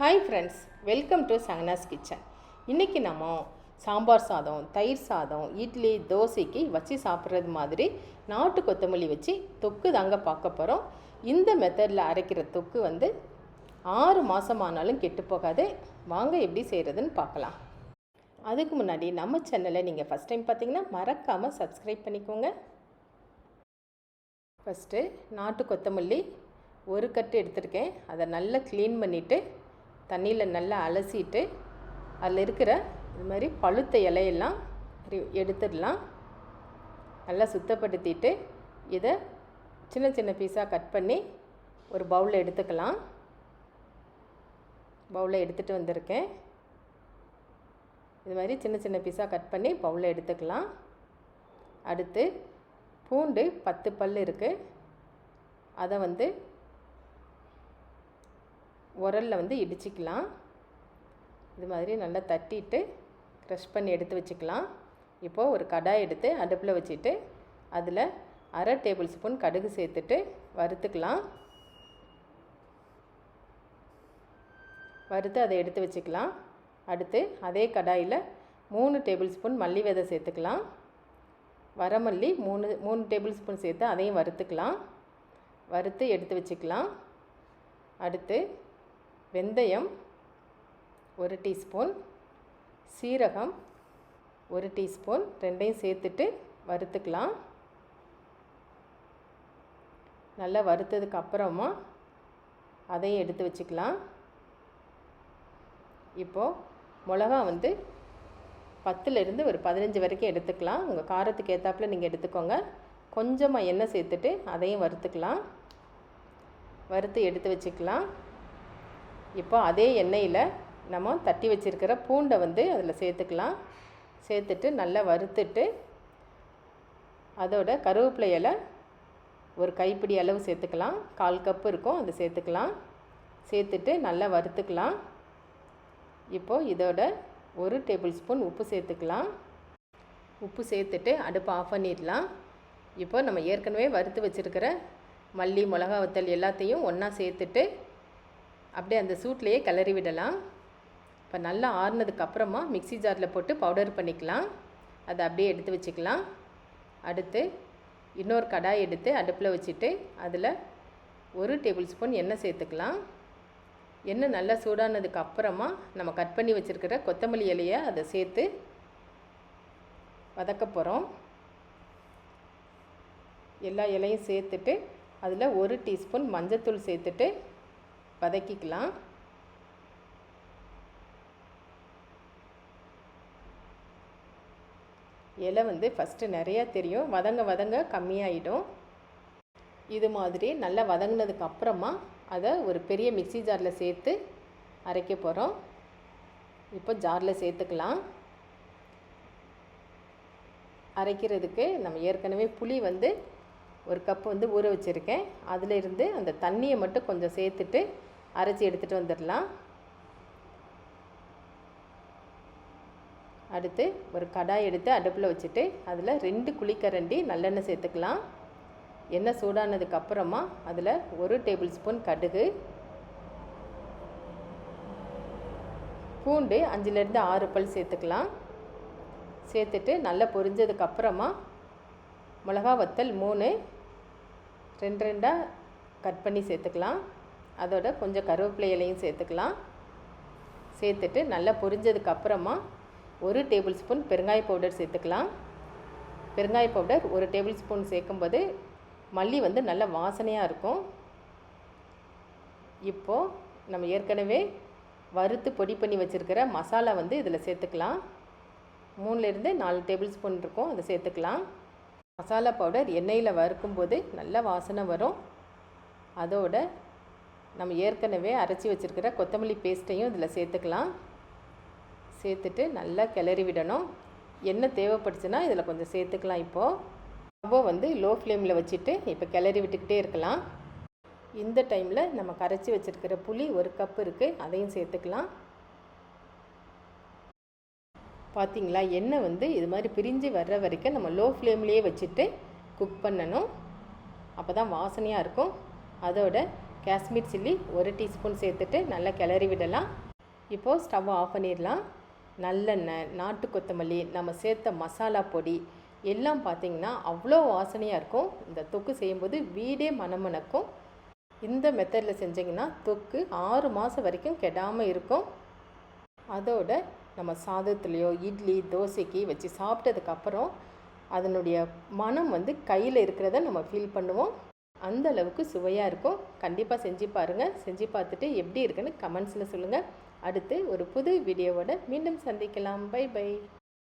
Hi friends welcome to Sanganas kitchen இன்றைக்கி நம்ம சாம்பார் சாதம் தயிர் சாதம் இட்லி தோசைக்கு வச்சு சாப்பிட்றது மாதிரி நாட்டு கொத்தமல்லி வச்சு தொக்கு தாங்க பார்க்க போகிறோம் இந்த மெத்தடில் அரைக்கிற தொக்கு வந்து ஆறு மாதம் ஆனாலும் கெட்டு போகாது. வாங்க எப்படி செய்கிறதுன்னு பார்க்கலாம். அதுக்கு முன்னாடி நம்ம சேனலை நீங்கள் ஃபஸ்ட் டைம் பார்த்தீங்கன்னா மறக்காமல் சப்ஸ்கிரைப் பண்ணிக்கோங்க. ஃபஸ்ட்டு நாட்டு கொத்தமல்லி ஒரு கட்டு எடுத்திருக்கேன். அதை நல்லா க்ளீன் பண்ணிவிட்டு தண்ணியில் நல்லா அலசிட்டு அதில் இருக்கிற இது மாதிரி பழுத்த இலையெல்லாம் எடுத்துடலாம். நல்லா சுத்தப்படுத்திட்டு இதை சின்ன சின்ன பீஸாக கட் பண்ணி ஒரு பவுலில் எடுத்துக்கலாம். பவுலில் எடுத்துகிட்டு வந்திருக்கேன். இது மாதிரி சின்ன சின்ன பீஸாக கட் பண்ணி பவுலில் எடுத்துக்கலாம். அடுத்து பூண்டு பத்து பல் இருக்குது அதை வந்து உரலில் வந்து இடிச்சிக்கலாம். இது மாதிரி நல்லா தட்டிட்டு க்ரஷ் பண்ணி எடுத்து வச்சுக்கலாம். இப்போது ஒரு கடாய் எடுத்து அடுப்பில் வச்சுட்டு அதில் அரை டேபிள் ஸ்பூன் கடுகு சேர்த்துட்டு வறுத்துக்கலாம். வறுத்து அதை எடுத்து வச்சுக்கலாம். அடுத்து அதே கடாயில் மூணு டேபிள் ஸ்பூன் மல்லி விதை சேர்த்துக்கலாம். வரமல்லி மூணு மூணு டேபிள் ஸ்பூன் சேர்த்து அதையும் வறுத்துக்கலாம். வறுத்து எடுத்து வச்சுக்கலாம். அடுத்து வெந்தயம் ஒரு டீஸ்பூன் சீரகம் ஒரு டீஸ்பூன் ரெண்டையும் சேர்த்துட்டு வறுத்துக்கலாம். நல்லா வறுத்ததுக்கு அப்புறமா அதையும் எடுத்து வச்சுக்கலாம். இப்போது மிளகா வந்து பத்துலேருந்து ஒரு பதினஞ்சு வரைக்கும் எடுத்துக்கலாம். உங்கள் காரத்துக்கு ஏற்றாப்புல நீங்கள் எடுத்துக்கோங்க. கொஞ்சமாக எண்ணெய் சேர்த்துட்டு அதையும் வறுத்துக்கலாம். வறுத்து எடுத்து வச்சுக்கலாம். இப்போ அதே எண்ணெயில் நம்ம தட்டி வச்சுருக்கிற பூண்டை வந்து அதில் சேர்த்துக்கலாம். சேர்த்துட்டு நல்லா வறுத்துட்டு அதோட கருவேப்பிலை இலை ஒரு கைப்பிடி அளவு சேர்த்துக்கலாம். கால் கப்பு இருக்கும் அது சேர்த்துக்கலாம். சேர்த்துட்டு நல்லா வறுத்துக்கலாம். இப்போது இதோட ஒரு டேபிள் ஸ்பூன் உப்பு சேர்த்துக்கலாம். உப்பு சேர்த்துட்டு அடுப்பை ஆஃப் பண்ணிடலாம். இப்போ நம்ம ஏற்கனவே வறுத்து வச்சுருக்கிற மல்லி மிளகா வத்தல் எல்லாத்தையும் ஒன்றா சேர்த்துட்டு அப்படியே அந்த சூட்லேயே கிளறி விடலாம். இப்போ நல்லா ஆறுனதுக்கு அப்புறமா மிக்ஸி ஜாரில் போட்டு பவுடர் பண்ணிக்கலாம். அதை அப்படியே எடுத்து வச்சுக்கலாம். அடுத்து இன்னொரு கடாய் எடுத்து அடுப்பில் வச்சுட்டு அதில் ஒரு டேபிள் ஸ்பூன் எண்ணெய் சேர்த்துக்கலாம். எண்ணெய் நல்லா சூடானதுக்கு அப்புறமா நம்ம கட் பண்ணி வச்சுருக்கிற கொத்தமல்லி இலையை அதை சேர்த்து வதக்க போகிறோம் எல்லா இலையும் சேர்த்துட்டு அதில் ஒரு டீஸ்பூன் மஞ்சத்தூள் சேர்த்துட்டு வதக்கிக்கலாம் இலை வந்து ஃபஸ்ட்டு நிறையா தெரியும். வதங்க வதங்க கம்மியாயிடும். இது மாதிரி நல்லா வதங்கினதுக்கு அப்புறமா அதை ஒரு பெரிய மிக்ஸி ஜாரில் சேர்த்து அரைக்க போகிறோம் இப்போ ஜாரில் சேர்த்துக்கலாம். அரைக்கிறதுக்கு நம்ம ஏற்கனவே புளி வந்து ஒரு கப் வந்து ஊற வச்சுருக்கேன். அதிலிருந்து அந்த தண்ணியை மட்டும் கொஞ்சம் சேர்த்துட்டு அரைச்சி எடுத்துகிட்டு வந்துடலாம். அடுத்து ஒரு கடாய் எடுத்து அடுப்பில் வச்சுட்டு அதில் ரெண்டு குழிக்கரண்டி நல்லெண்ணெய் சேர்த்துக்கலாம். எண்ணெய் சூடானதுக்கப்புறமா அதில் ஒரு டேபிள் ஸ்பூன் கடுகு. பூண்டு அஞ்சுலேருந்து ஆறு பல் சேர்த்துக்கலாம். சேர்த்துட்டு நல்லா பொரிஞ்சதுக்கப்புறமா மிளகா வத்தல் மூணு ரெண்டு ரெண்டாக கட் பண்ணி சேர்த்துக்கலாம். அதோட கொஞ்சம் கருவேப்பிலை இலையும் சேர்த்துக்கலாம். சேர்த்துட்டு நல்லா பொரிஞ்சதுக்கு அப்புறமா ஒரு டேபிள் ஸ்பூன் பெருங்காய பவுடர் சேர்த்துக்கலாம். பெருங்காய பவுடர் ஒரு டேபிள் ஸ்பூன் சேர்க்கும்போது மல்லி வந்து நல்ல வாசனையாக இருக்கும். இப்போது நம்ம ஏற்கனவே வறுத்து பொடி பண்ணி வச்சுருக்கிற மசாலா வந்து இதில் சேர்த்துக்கலாம். மூணுலேருந்து நாலு டேபிள் ஸ்பூன் இருக்கும் அதை சேர்த்துக்கலாம். மசாலா பவுடர் எண்ணெயில் வறுக்கும்போது நல்ல வாசனை வரும். அதோட நம்ம ஏற்கனவே அரைச்சி வச்சுருக்கிற கொத்தமல்லி பேஸ்ட்டையும் இதில் சேர்த்துக்கலாம். சேர்த்துட்டு நல்லா கிளறி விடணும். என்ன தேவைப்பட்டுச்சுன்னா இதில் கொஞ்சம் சேர்த்துக்கலாம் இப்போது ஸ்டவ்வை வந்து லோ ஃப்ளேமில் வச்சுட்டு இப்போ கிளறி விட்டுக்கிட்டே இருக்கலாம். இந்த டைமில் நம்ம கரைச்சி வச்சுருக்கிற புளி ஒரு கப் இருக்குது அதையும் சேர்த்துக்கலாம். பார்த்திங்களா எண்ணெய் வந்து இது மாதிரி பிரிஞ்சு வர்ற வரைக்கும் நம்ம லோ ஃப்ளேம்லேயே வச்சுட்டு குக் பண்ணணும். அப்போ தான் வாசனையாக இருக்கும். அதோட காஷ்மீர் சில்லி ஒரு டீஸ்பூன் சேர்த்துட்டு நல்லா கிளறி விடலாம். இப்போது ஸ்டவ் ஆஃப் பண்ணிடலாம். நல்லெண்ணெய் நாட்டு கொத்தமல்லி நம்ம சேர்த்த மசாலா பொடி எல்லாம் பார்த்திங்கன்னா அவ்வளோ வாசனையாக இருக்கும். இந்த தொக்கு செய்யும்போது வீடே மணமணக்கும் இந்த மெத்தடில் செஞ்சிங்கன்னா தொக்கு ஆறு மாதம் வரைக்கும் கெடாமல் இருக்கும். அதோட நம்ம சாதத்துலேயோ இட்லி தோசைக்கு வச்சு சாப்பிட்டதுக்கப்புறம் அதனுடைய மனம் வந்து கையில் இருக்கிறத நம்ம ஃபீல் பண்ணுவோம். அந்த அளவுக்கு சுவையாக இருக்கும். கண்டிப்பாக செஞ்சு பாருங்கள் செஞ்சு பார்த்துட்டு எப்படி இருக்குன்னு கமெண்ட்ஸில் சொல்லுங்கள் அடுத்து ஒரு புது வீடியோவோட மீண்டும் சந்திக்கலாம். Bye bye.